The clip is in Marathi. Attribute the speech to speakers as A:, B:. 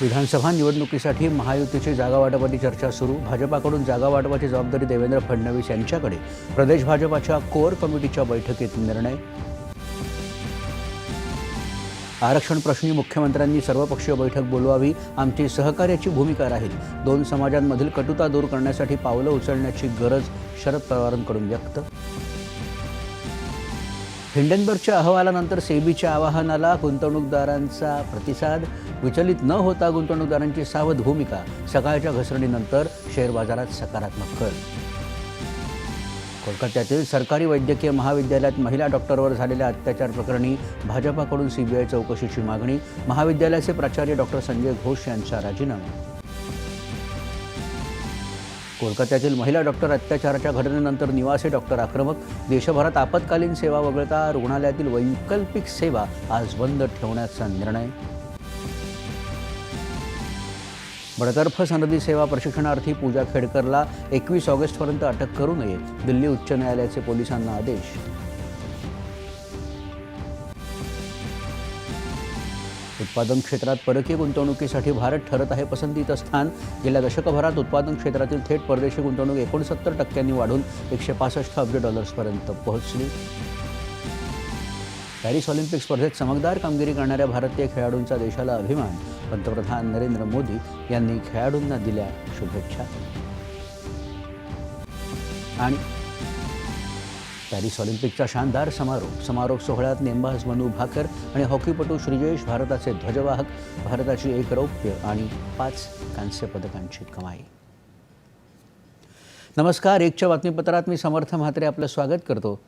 A: विधानसभा निवडणुकीसाठी महायुतीची जागावाटपाची चर्चा सुरू. भाजपाकडून जागावाटपाची जबाबदारी देवेंद्र फडणवीस यांच्याकडे. प्रदेश भाजपाच्या कोर कमिटीच्या बैठकीत निर्णय. आरक्षण प्रश्नी मुख्यमंत्र्यांनी सर्वपक्षीय बैठक बोलवावी. आमची सहकार्याची भूमिका राहील. दोन समाजांमधील कटुता दूर करण्यासाठी पावलं उचलण्याची गरज शरद पवारांकडून व्यक्त हिंडनबर्गच्या अहवालानंतर सेबीच्या आवाहनाला गुंतवणूकदारांचा प्रतिसाद विचलित न होता गुंतवणूकदारांची सावध भूमिका सकाळच्या घसरणीनंतर शेअर बाजारात सकारात्मक कल. कोलकात्यातील सरकारी वैद्यकीय महाविद्यालयात महिला डॉक्टरवर झालेल्या अत्याचार प्रकरणी भाजपाकडून सीबीआय चौकशीची मागणी महाविद्यालयाचे प्राचार्य डॉक्टर संजय घोष यांचा राजीनामा कोलकात्यातील महिला डॉक्टर अत्याचाराच्या घटनेनंतर निवासी डॉक्टर आक्रमक देशभरात आपत्कालीन सेवा वगळता रुग्णालयातील वैकल्पिक सेवा आज बंद ठेवण्याचा निर्णय. बडतर्फ सनदी सेवा प्रशिक्षणार्थी पूजा खेडकरला एकवीस ऑगस्टपर्यंत अटक करू नये दिल्ली उच्च न्यायालयाचे पोलिसांना आदेश. उत्पादन क्षेत्रात परकीय गुंतवणुकीसाठी भारत ठरत आहे पसंतीचं स्थान. गेल्या दशकभरात उत्पादन क्षेत्रातील थेट परदेशी गुंतवणूक एकोणसत्तर टक्क्यांनी वाढून एकशे पासष्ट अब्ज डॉलर्सपर्यंत पोहोचली. पॅरिस ऑलिम्पिक स्पर्धेत चमकदार कामगिरी करणाऱ्या भारतीय खेळाडूंचा देशाला अभिमान. पंतप्रधान नरेंद्र मोदी यांनी खेळाडूंना दिल्या शुभेच्छा. आणि पॅरिस ऑलिम्पिकचा शानदार समारोप. समारोप सोहळ्यात नेमबाज मनू भाकर आणि हॉकीपटू श्रीजेश भारताचे ध्वजवाहक. भारताची एक रौप्य आणि पाच कांस्य पदकांची कमाई. नमस्कार एकच्या बातमीपत्रात मी समर्थ म्हात्रे आपलं स्वागत करतो.